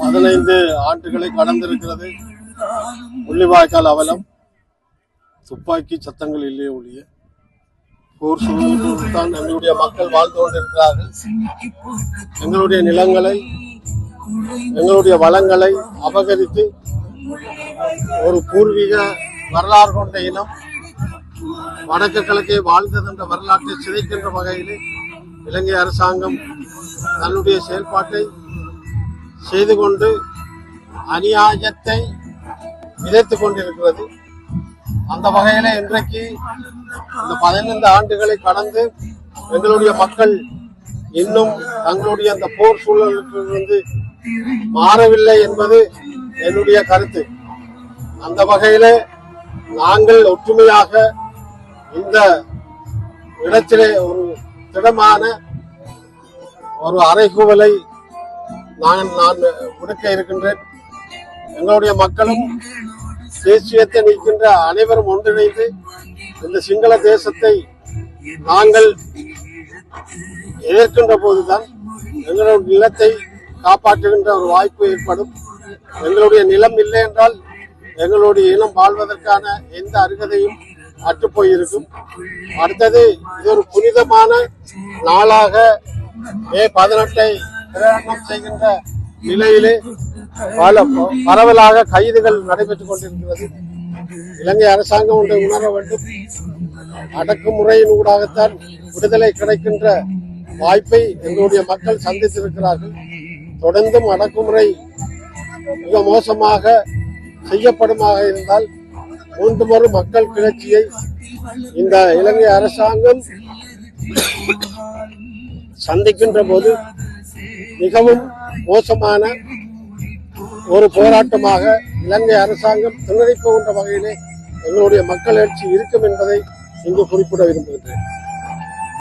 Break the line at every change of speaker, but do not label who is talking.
பதினைந்து ஆண்டுகளை கடந்திருக்கிறது. முள்ளிவாய்க்கால் அவலம். துப்பாக்கி சத்தங்கள் இல்லையே ஒழிய. போர் சூழலுக்கு தான் எங்களுடைய மக்கள் வாழ்ந்து கொண்டிருக்கிறார்கள். எங்களுடைய நிலங்களை எங்களுடைய வளங்களை அபகரித்து ஒரு பூர்வீக வரலாறு கொண்ட இனம் வடக்கு கிழக்கே வாழ்ந்ததென்ற வரலாற்றை சிதைக்கின்ற வகையில் இலங்கை அரசாங்கம் தன்னுடைய செயல்பாட்டை செய்து கொண்டு அநியாயத்தை விதைத்துக் கொண்டிருக்கிறது. அந்த வகையில இன்றைக்கு இந்த பதினைந்து ஆண்டுகளை கடந்து எங்களுடைய மக்கள் இன்னும் தங்களுடைய அந்த போர் சூழலுக்கு மாறவில்லை என்பது என்னுடைய கருத்து. அந்த வகையில நாங்கள் ஒற்றுமையாக இந்த இடத்திலே ஒரு திடமான ஒரு அறைகூவலை நான் நான் விடுக்க இருக்கின்றேன். எங்களுடைய மக்களும் தேசியத்தை நிற்கின்ற அனைவரும் ஒன்றிணைந்து இந்த சிங்கள தேசத்தை நாங்கள் எதிர்க்கின்ற போதுதான் எங்களுடைய நிலத்தை காப்பாற்றுகின்ற ஒரு வாய்ப்பு ஏற்படும். எங்களுடைய நிலம் இல்லை என்றால் எங்களுடைய இனம் வாழ்வதற்கான எந்த அருகதையும் அற்றுப்போயிருக்கும் அடுத்தது இது ஒரு புனிதமான நாளாக மே பதினெட்டை பிரயாணம் செய்கின்ற நிலையிலே பல பரவலாக கைதுகள் நடைபெற்றுக் கொண்டிருக்கிறது. இலங்கை அரசாங்கம் ஒன்றை உணர வேண்டும். அடக்குமுறையின் ஊடாகத்தான் விடுதலை கிடைக்கின்ற வாய்ப்பை எங்களுடைய மக்கள் சந்தித்திருக்கிறார்கள். தொடர்ந்தும் அடக்குமுறை மிக மோசமாக செய்யப்படுமாக இருந்தால் மீண்டும் ஒரு மக்கள் கிளர்ச்சியை இந்த இலங்கை அரசாங்கம் சந்திக்கின்ற போது மிகவும் மோசமான ஒரு போராட்டமாக இலங்கை அரசாங்கம் திணறிப் போகின்ற வகையிலே எங்களுடைய மக்கள் எழுச்சி இருக்கும் என்பதை இங்கு குறிப்பிட விரும்புகின்றேன்.